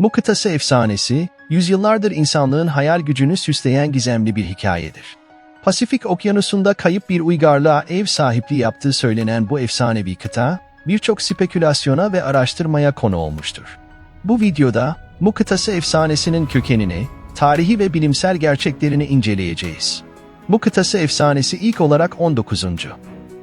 Mu kıtası efsanesi, yüzyıllardır insanlığın hayal gücünü süsleyen gizemli bir hikayedir. Pasifik okyanusunda kayıp bir uygarlığa ev sahipliği yaptığı söylenen bu efsanevi kıta, birçok spekülasyona ve araştırmaya konu olmuştur. Bu videoda, Mu kıtası efsanesinin kökenini, tarihi ve bilimsel gerçeklerini inceleyeceğiz. Mu kıtası efsanesi ilk olarak 19.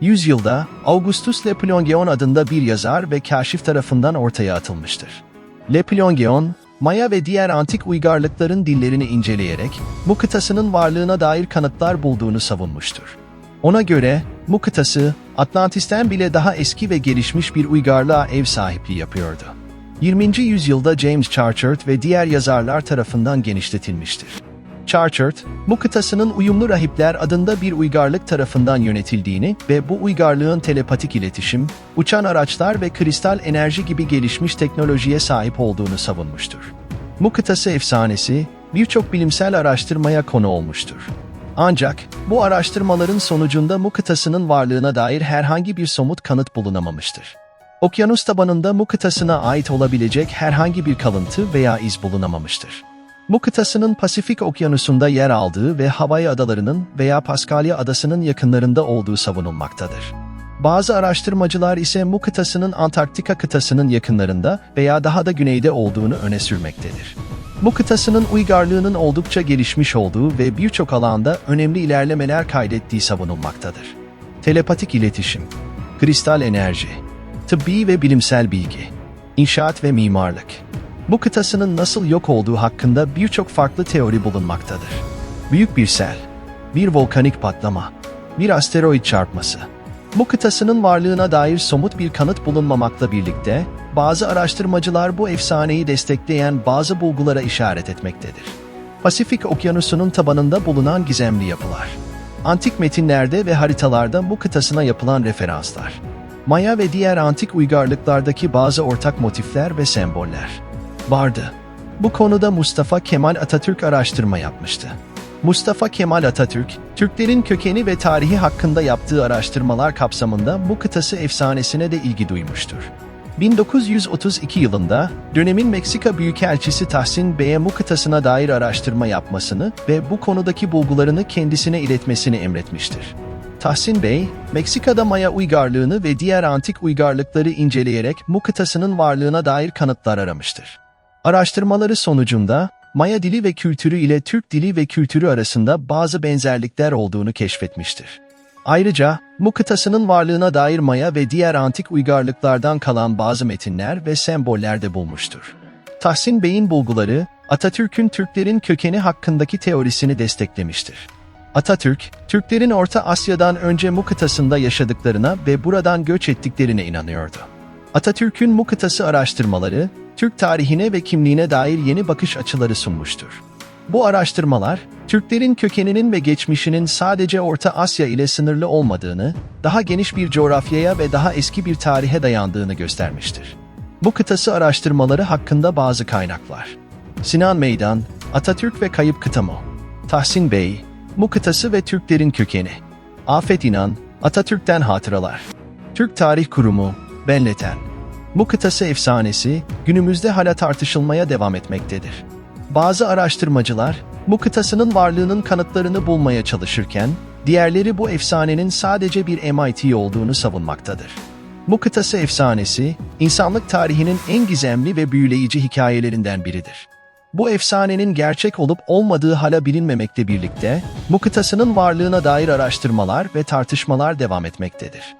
yüzyılda Augustus Lepelongeon adında bir yazar ve kaşif tarafından ortaya atılmıştır. Lepelongeon, Maya ve diğer antik uygarlıkların dillerini inceleyerek Mu kıtasının varlığına dair kanıtlar bulduğunu savunmuştur. Ona göre Mu kıtası Atlantis'ten bile daha eski ve gelişmiş bir uygarlığa ev sahipliği yapıyordu. 20. yüzyılda James Churchill ve diğer yazarlar tarafından genişletilmiştir. Churchill, bu kıtasının uyumlu rahipler adında bir uygarlık tarafından yönetildiğini ve bu uygarlığın telepatik iletişim, uçan araçlar ve kristal enerji gibi gelişmiş teknolojiye sahip olduğunu savunmuştur. Bu kıtası efsanesi, birçok bilimsel araştırmaya konu olmuştur. Ancak bu araştırmaların sonucunda Mu kıtasının varlığına dair herhangi bir somut kanıt bulunamamıştır. Okyanus tabanında Mu kıtasına ait olabilecek herhangi bir kalıntı veya iz bulunamamıştır. Mu kıtasının Pasifik Okyanusu'nda yer aldığı ve Hawaii adalarının veya Paskalya adasının yakınlarında olduğu savunulmaktadır. Bazı araştırmacılar ise Mu kıtasının Antarktika kıtasının yakınlarında veya daha da güneyde olduğunu öne sürmektedir. Mu kıtasının uygarlığının oldukça gelişmiş olduğu ve birçok alanda önemli ilerlemeler kaydettiği savunulmaktadır. Telepatik iletişim, kristal enerji, tıbbi ve bilimsel bilgi, inşaat ve mimarlık. Bu kıtasının nasıl yok olduğu hakkında birçok farklı teori bulunmaktadır. Büyük bir sel, bir volkanik patlama, bir asteroid çarpması. Bu kıtasının varlığına dair somut bir kanıt bulunmamakla birlikte, bazı araştırmacılar bu efsaneyi destekleyen bazı bulgulara işaret etmektedir. Pasifik Okyanusu'nun tabanında bulunan gizemli yapılar. Antik metinlerde ve haritalarda bu kıtasına yapılan referanslar. Maya ve diğer antik uygarlıklardaki bazı ortak motifler ve semboller vardı. Bu konuda Mustafa Kemal Atatürk araştırma yapmıştı. Mustafa Kemal Atatürk, Türklerin kökeni ve tarihi hakkında yaptığı araştırmalar kapsamında bu kıtası efsanesine de ilgi duymuştur. 1932 yılında dönemin Meksika Büyükelçisi Tahsin Bey'e Mu kıtasına dair araştırma yapmasını ve bu konudaki bulgularını kendisine iletmesini emretmiştir. Tahsin Bey, Meksika'da Maya uygarlığını ve diğer antik uygarlıkları inceleyerek Mu kıtasının varlığına dair kanıtlar aramıştır. Araştırmaları sonucunda Maya dili ve kültürü ile Türk dili ve kültürü arasında bazı benzerlikler olduğunu keşfetmiştir. Ayrıca Mu kıtasının varlığına dair Maya ve diğer antik uygarlıklardan kalan bazı metinler ve semboller de bulmuştur. Tahsin Bey'in bulguları, Atatürk'ün Türklerin kökeni hakkındaki teorisini desteklemiştir. Atatürk, Türklerin Orta Asya'dan önce Mu kıtasında yaşadıklarına ve buradan göç ettiklerine inanıyordu. Atatürk'ün Mu kıtası araştırmaları, Türk tarihine ve kimliğine dair yeni bakış açıları sunmuştur. Bu araştırmalar, Türklerin kökeninin ve geçmişinin sadece Orta Asya ile sınırlı olmadığını, daha geniş bir coğrafyaya ve daha eski bir tarihe dayandığını göstermiştir. Bu kıtası araştırmaları hakkında bazı kaynaklar. Sinan Meydan, Atatürk ve Kayıp Kıtamı, Tahsin Bey, Mu kıtası ve Türklerin kökeni, Afet İnan, Atatürk'ten hatıralar, Türk Tarih Kurumu, Benleten, bu kıtası efsanesi günümüzde hala tartışılmaya devam etmektedir. Bazı araştırmacılar bu kıtasının varlığının kanıtlarını bulmaya çalışırken, diğerleri bu efsanenin sadece bir MIT olduğunu savunmaktadır. Bu kıtası efsanesi, insanlık tarihinin en gizemli ve büyüleyici hikayelerinden biridir. Bu efsanenin gerçek olup olmadığı hala bilinmemekle birlikte, bu kıtasının varlığına dair araştırmalar ve tartışmalar devam etmektedir.